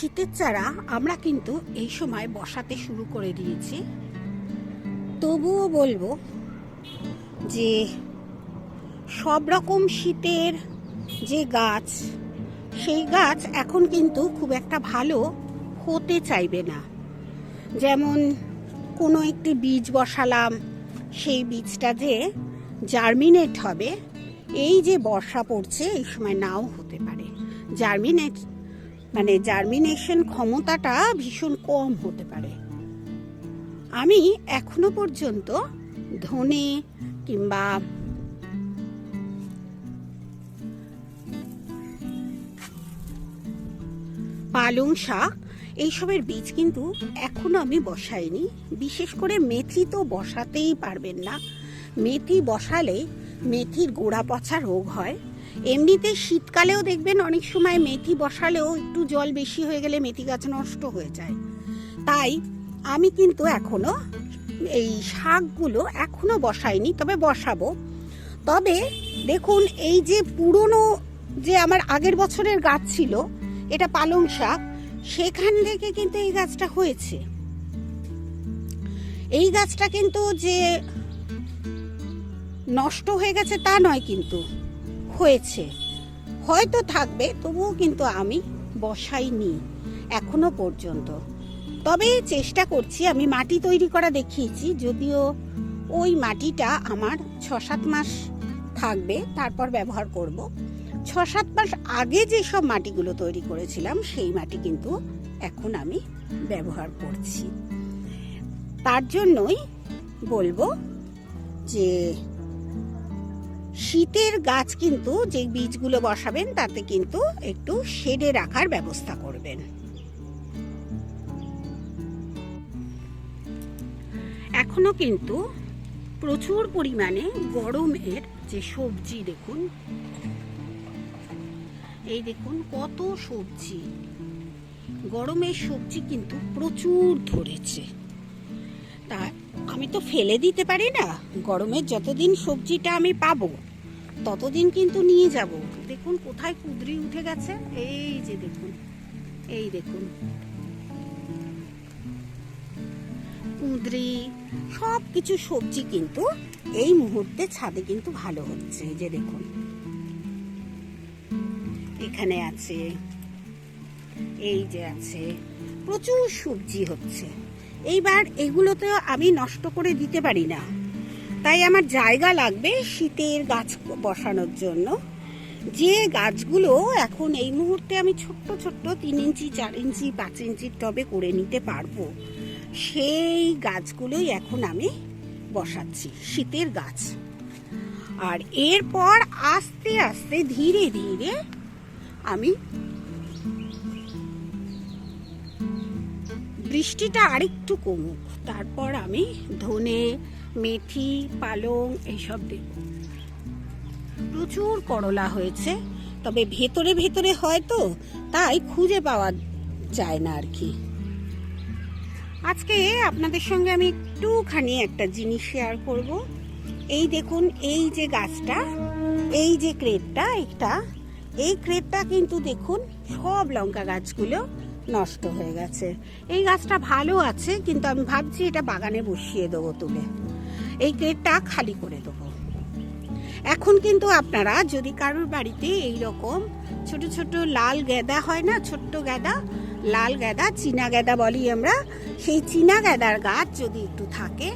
শীতের চারা আমরা কিন্তু এই সময় বসাতে শুরু করে দিয়েছি। তবুও বলব যে সব রকম শীতের যে গাছ, সেই গাছ এখন কিন্তু খুব একটা ভালো হতে চাইবে না। যেমন কোনো একটি বীজ বসালাম, সেই বীজটা যে জার্মিনেট হবে, এই যে বর্ষা পড়ছে, এই সময় নাও হতে পারে। জার্মিনেট মানে জার্মিনেশন ক্ষমতাটা ভীষণ কম হতে পারে। আমি এখনও পর্যন্ত ধনে কিংবা পালং শাক এইসবের বীজ কিন্তু এখনও আমি বসাইনি। বিশেষ করে মেথি তো বসাতেই পারবেন না। মেথি বসালে মেথির গোড়া পচা রোগ হয়। এমনিতে শীতকালেও দেখবেন অনেক সময় মেথি বসালেও একটু জল বেশি হয়ে গেলে মেথি গাছ নষ্ট হয়ে যায়। তাই আমি কিন্তু এখনও এই শাকগুলো এখনও বসাইনি, তবে বসাবো। তবে দেখুন, এই যে পুরনো যে আমার আগের বছরের গাছ ছিল, এটা পালং শাক, সেখান থেকে কিন্তু এই গাছটা হয়েছে। এই গাছটা কিন্তু যে নষ্ট হয়ে গেছে তা নয় কিন্তু। হয়েছে। হয়তো থাকবে, তবুও কিন্তু আমি বসাইনি এখনও পর্যন্ত। তবে চেষ্টা করছি, আমি মাটি তৈরি করা দেখিয়েছি, যদিও ওই মাটিটা আমার ছ সাত মাস থাকবে, তারপর ব্যবহার করব। ছ সাত মাস আগে যেসব মাটিগুলো তৈরি করেছিলাম, সেই মাটি কিন্তু এখন আমি ব্যবহার করছি। তার জন্যই বলব যে শীতের গাছ কিন্তু যে বীজগুলো বসাবেন, তাতে কিন্তু একটু শেডে রাখার ব্যবস্থা করবেন। এখনও কিন্তু প্রচুর পরিমাণে গরমের যে সবজি দেখুন, এই দেখুন কত সবজি। গরমের সবজি কিন্তু প্রচুর ধরেছে। তা আমি তো ফেলে দিতে পারি না। গরমের যতদিন সবজিটা আমি পাবো, ততদিন কিন্তু নিয়ে যাব। দেখুন কোথায় কুদরি উঠে গেছে। এই যে দেখুন, এই দেখুন। কুঁদরি সব কিছু সবজি কিন্তু এই মুহূর্তে ছাদে কিন্তু ভালো হচ্ছে। এই যে দেখুন। এখানে আছে, এই যে আছে। প্রচুর সবজি হচ্ছে। এইবার এগুলোতে আমি নষ্ট করে দিতে পারি না। তাই আমার জায়গা লাগবে শীতের গাছ বসানোর জন্য। যে গাছগুলো এখন এই মুহূর্তে আমি ছোট্ট ছোট্ট তিন ইঞ্চি, চার ইঞ্চি, পাঁচ ইঞ্চির টবে করে নিতে পারব, সেই গাছগুলোই এখন আমি বসাচ্ছি, শীতের গাছ। আর এরপর আস্তে আস্তে ধীরে ধীরে আমি বৃষ্টিটা আরেকটু কমুক। তারপর আমি ধনে, মেথি, পালং এইসব দেব। প্রচুর করলা হয়েছে, তবে ভেতরে ভেতরে হয় তো তাই খুঁজে পাওয়া যায় না আর কি আজকে আপনাদের সঙ্গে আমি একটুখানি একটা জিনিস শেয়ার করব। এই দেখুন, এই যে গাছটা, এই যে ক্রেটটা একটা, এই ক্রেটটা কিন্তু দেখুন, সব লঙ্কা গাছগুলো নষ্ট হয়ে গেছে। এই গাছটা ভালো আছে, কিন্তু আমি ভাবছি এটা বাগানে বসিয়ে দেবো তুলে। এই ক্রেটটা খালি করে দেবো। এখন কিন্তু আপনারা যদি কারোর বাড়িতে এই রকম ছোট ছোট লাল গেদা হয় না, ছোট্ট গেদা, লাল গেদা, চীনা গেদা বলি আমরা, সেই চীনা গেদার গাছ যদি একটু থাকে,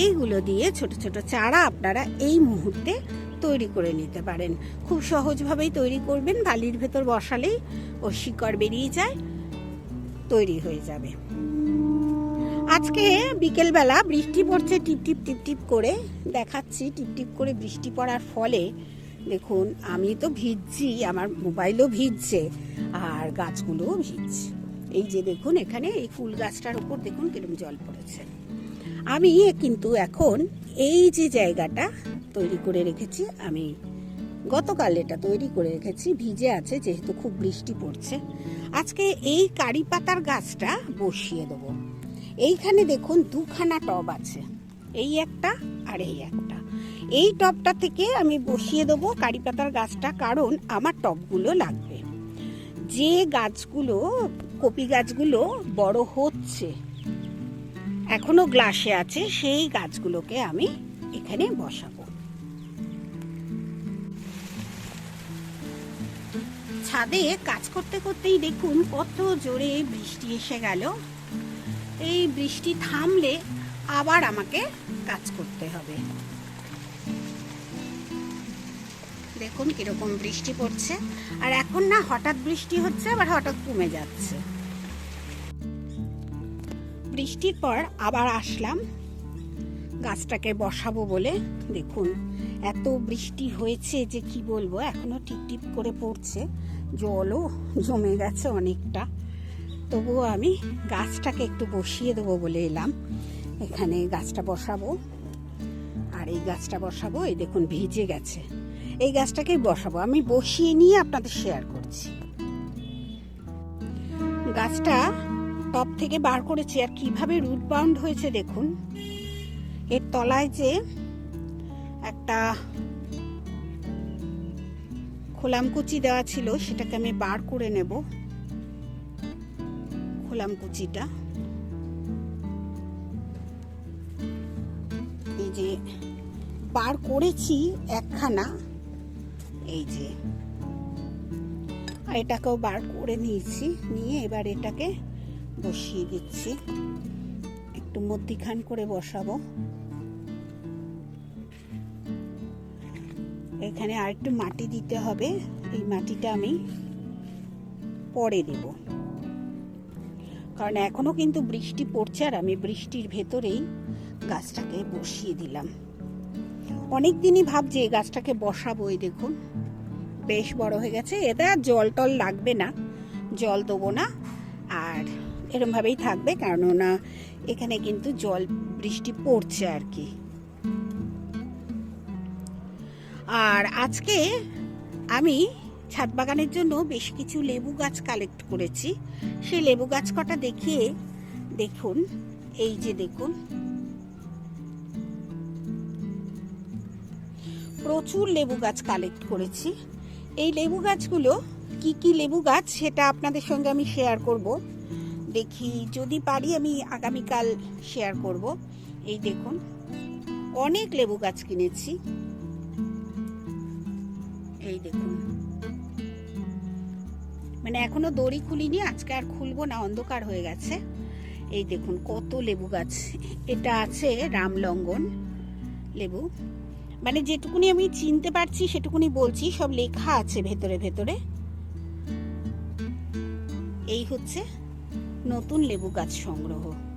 এইগুলো দিয়ে ছোট ছোট চারা আপনারা এই মুহূর্তে তৈরি করে নিতে পারেন। খুব সহজভাবেই তৈরি করবেন, বালির ভেতর বসালেই ও শিকড় বেরিয়ে যায়। তৈরি হয়ে যাবে। আজকে বিকেলবেলা বৃষ্টি পড়ছে, টিপ টিপ টিপ টিপ করে দেখাচ্ছি। টিপ টিপ করে বৃষ্টি পড়ার ফলে দেখুন, আমি তো ভিজছি, আমার মোবাইলও ভিজছে, আর গাছগুলোও ভিজছে। এই যে দেখুন, এখানে এই ফুল গাছটার উপর দেখুন কিরম জল পড়েছে। আমি কিন্তু এখন এই যে জায়গাটা তৈরি করে রেখেছি, আমি গতকাল এটা তৈরি করে রেখেছি। ভিজে আছে, যেহেতু খুব বৃষ্টি পড়ছে। আজকে এই কারি পাতার গাছটা বসিয়ে দেবো। এইখানে দেখুন দুখানা টব আছে। এই একটা আর এই একটা। এই টবটা থেকে আমি বসিয়ে দেবো কারি পাতার গাছটা, কারণ আমার টবগুলো লাগবে। যে গাছগুলো, কপি গাছগুলো বড় হচ্ছে, এখনও গ্লাসে আছে, সেই গাছগুলোকে আমি এখানে বসাবো। ছাদে কাজ করতে করতেই দেখুন কত জোরে বৃষ্টি এসে গেল। এই বৃষ্টি থামলে আবার আমাকে কাজ করতে হবে। দেখুন কীরকম বৃষ্টি পড়ছে। আর এখন না হঠাৎ বৃষ্টি হচ্ছে, আবার হঠাৎ কমে যাচ্ছে। বৃষ্টির পর আবার আসলাম। গাছটাকে বসাবো বলে দেখুন এত বৃষ্টি হয়েছে যে কি বলব, এখনও টিপ টিপ করে পড়ছে। জলও জমে গেছে অনেকটা। তবুও আমি গাছটাকে একটু বসিয়ে দেবো বলে এলাম। এখানে গাছটা বসাবো। আর এই গাছটা বসাবো, এই দেখুন ভিজে গেছে। এই গাছটাকেই বসাবো। আমি বসিয়ে নিয়ে আপনাদের শেয়ার করছি। গাছটা টপ থেকে বার করেছি। আর কীভাবে রুট বাউন্ড হয়েছে দেখুন। এর তলায় যে একটা খোলামকুচি দেওয়া ছিল, সেটাকে আমি বার করে নেব, খোলামকুচিটা। এই যে বার করেছি একখানা, এই যে। আর এটাকেও বার করে নিয়েছি, নিয়ে এবার এটাকে বসিয়ে দিচ্ছি। একটু মধ্যিখান করে বসাবো। এখানে আর একটু মাটি দিতে হবে। এই মাটিটা আমি পরে দেব। কারণ এখনও কিন্তু বৃষ্টি পড়ছে আর আমি বৃষ্টির ভেতরেই গাছটাকে বসিয়ে দিলাম। অনেক দিনই ভাবছি এই গাছটাকে বসাবো এই দেখুন। বেশ বড় হয়ে গেছে। এতে আর জল টল লাগবে না। জল দেবো না। আর এরমভাবেই থাকবে কেননা এখানে কিন্তু জল বৃষ্টি পড়ছে আর কি। আর আজকে আমি ছাদ বাগানের জন্য বেশ কিছু লেবু গাছ কালেক্ট করেছি। সেই লেবু গাছ কটা দেখিয়ে দেখুন। এই যে দেখুন। প্রচুর লেবু গাছ কালেক্ট করেছি। এই লেবু গাছগুলো কি কি লেবু গাছ সেটা আপনাদের সঙ্গে আমি শেয়ার করব। দেখি, যদি পারি আমি আগামীকাল শেয়ার করব। এই দেখুন, অনেক লেবু গাছ কিনেছি। এই দেখুন। মানে এখনও দড়ি খুলিনি, আজকে আর খুলবো না, অন্ধকার হয়ে গেছে। এই দেখুন, কত লেবু গাছ। এটা আছে রামলঙ্গন লেবু। মানে যেটুকুনি আমি চিনতে পারছি, সেটুকুনি বলছি, সব লেখা আছে ভেতরে ভেতরে। এই হচ্ছে নতুন লেবু গাছ সংগ্রহ।